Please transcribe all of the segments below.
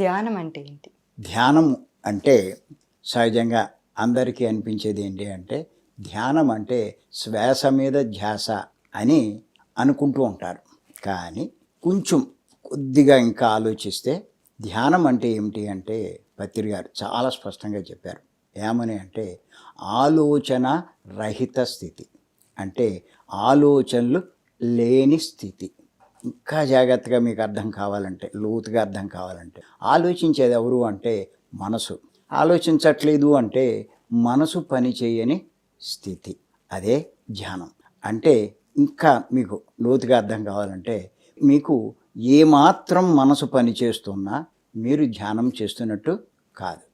ధ్యానం అంటే ఏంటి? ధ్యానం అంటే సహజంగా అందరికీ అనిపించేది ఏంటి అంటే ధ్యానం అంటే శ్వాస మీద ధ్యాస అని అనుకుంటూ ఉంటారు. కానీ కొంచెం కొద్దిగా ఇంకా ఆలోచిస్తే ధ్యానం అంటే ఏమిటి అంటే పత్రి గారు చాలా స్పష్టంగా చెప్పారు. ఏమని అంటే ఆలోచన రహిత స్థితి. అంటే ఆలోచనలు లేని స్థితి. ఇంకా జాగ్రత్తగా మీకు అర్థం కావాలంటే లోతుగా అర్థం కావాలంటే ఆలోచించేది ఎవరు అంటే మనసు. ఆలోచించట్లేదు అంటే మనసు పని చేయని స్థితి. అదే ధ్యానం. అంటే ఇంకా మీకు లోతుగా అర్థం కావాలంటే మీకు ఏమాత్రం మనసు పని చేస్తున్నా మీరు ధ్యానం చేస్తున్నట్టు కాదు.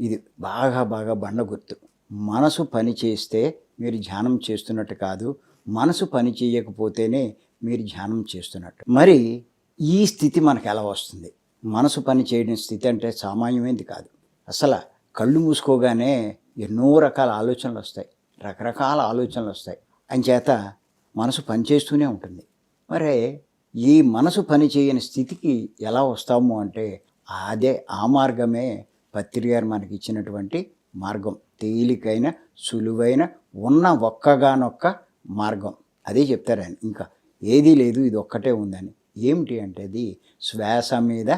ఇది బాగా బాగా బండ గుర్తు. మనసు పని చేస్తే మీరు ధ్యానం చేస్తున్నట్టు కాదు. మనసు పని చేయకపోతేనే మీరు ధ్యానం చేస్తున్నట్టు. మరి ఈ స్థితి మనకు ఎలా వస్తుంది? మనసు పని చేయడం స్థితి అంటే సామాన్యమైనది కాదు. అసలు కళ్ళు మూసుకోగానే ఎన్నో రకాల ఆలోచనలు వస్తాయి. రకరకాల ఆలోచనలు వస్తాయి. అంచేత మనసు పనిచేస్తూనే ఉంటుంది. మరి ఈ మనసు పని చేయని స్థితికి ఎలా వస్తాము అంటే అదే ఆ మార్గమే పత్రికారు మనకి ఇచ్చినటువంటి మార్గం. తేలికైన సులువైన ఉన్న ఒక్కగానొక్క మార్గం. అదే చెప్తారు ఆయన. ఇంకా ఏదీ లేదు ఇది ఒక్కటే ఉందని. ఏమిటి అంటే అది శ్వాస మీద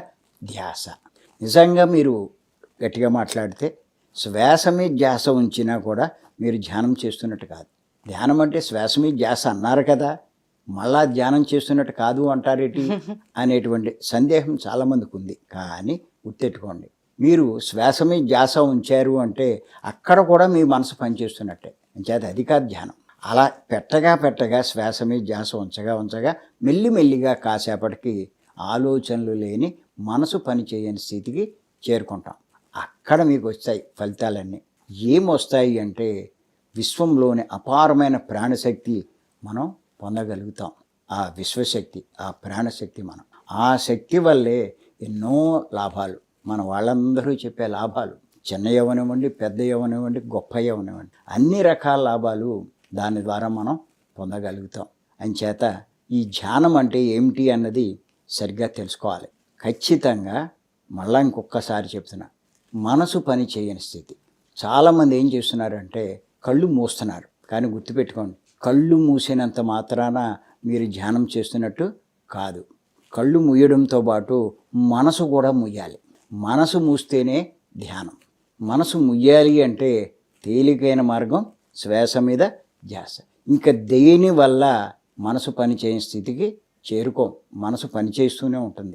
ధ్యాస. నిజంగా మీరు గట్టిగా మాట్లాడితే శ్వాస మీద ధ్యాస ఉంచినా కూడా మీరు ధ్యానం చేస్తున్నట్టు కాదు. ధ్యానం అంటే శ్వాస మీద ధ్యాస అన్నారు కదా మళ్ళా ధ్యానం చేస్తున్నట్టు కాదు అంటారేటి? అనేటువంటి సందేహం చాలామందికి ఉంది. కానీ గుర్తెట్టుకోండి మీరు శ్వాస మీద ధ్యాస ఉంచారు అంటే అక్కడ కూడా మీ మనసు పనిచేస్తున్నట్టే. అంచేత అది కాదు ధ్యానం. అలా పెట్టగా పెట్టగా శ్వాస మీద ధ్యాస ఉంచగా ఉంచగా మెల్లిమెల్లిగా కాసేపటికి ఆలోచనలు లేని మనసు పని చేయని స్థితికి చేరుకుంటాం. అక్కడ మీకు వస్తాయి ఫలితాలన్నీ. ఏమొస్తాయి అంటే విశ్వంలోని అపారమైన ప్రాణశక్తి మనం పొందగలుగుతాం. ఆ విశ్వశక్తి ఆ ప్రాణశక్తి మనం. ఆ శక్తి వల్లే ఎన్నో లాభాలు. మన వాళ్ళందరూ చెప్పే లాభాలు. చిన్న యవనివ్వండి పెద్ద యవనివ్వండి గొప్ప యవనివ్వండి అన్ని రకాల లాభాలు దాని ద్వారా మనం పొందగలుగుతాం. అంచేత ఈ ధ్యానం అంటే ఏమిటి అన్నది సరిగ్గా తెలుసుకోవాలి. ఖచ్చితంగా మళ్ళా ఇంకొకసారి చెప్తున్నా. మనసు పని చేయని స్థితి. చాలామంది ఏం చేస్తున్నారంటే కళ్ళు మూస్తున్నారు. కానీ గుర్తుపెట్టుకోండి కళ్ళు మూసినంత మాత్రాన మీరు ధ్యానం చేస్తున్నట్టు కాదు. కళ్ళు మూయడంతో పాటు మనసు కూడా ముయ్యాలి మనసు మూస్తేనే ధ్యానం. మనసు ముయ్యాలి అంటే తేలికైన మార్గం శ్వాస మీద ధ్యాస ఇంకా దేని వల్ల మనసు పని చేయని స్థితికి చేరుకోం? మనసు పని చేస్తూనే ఉంటుంది.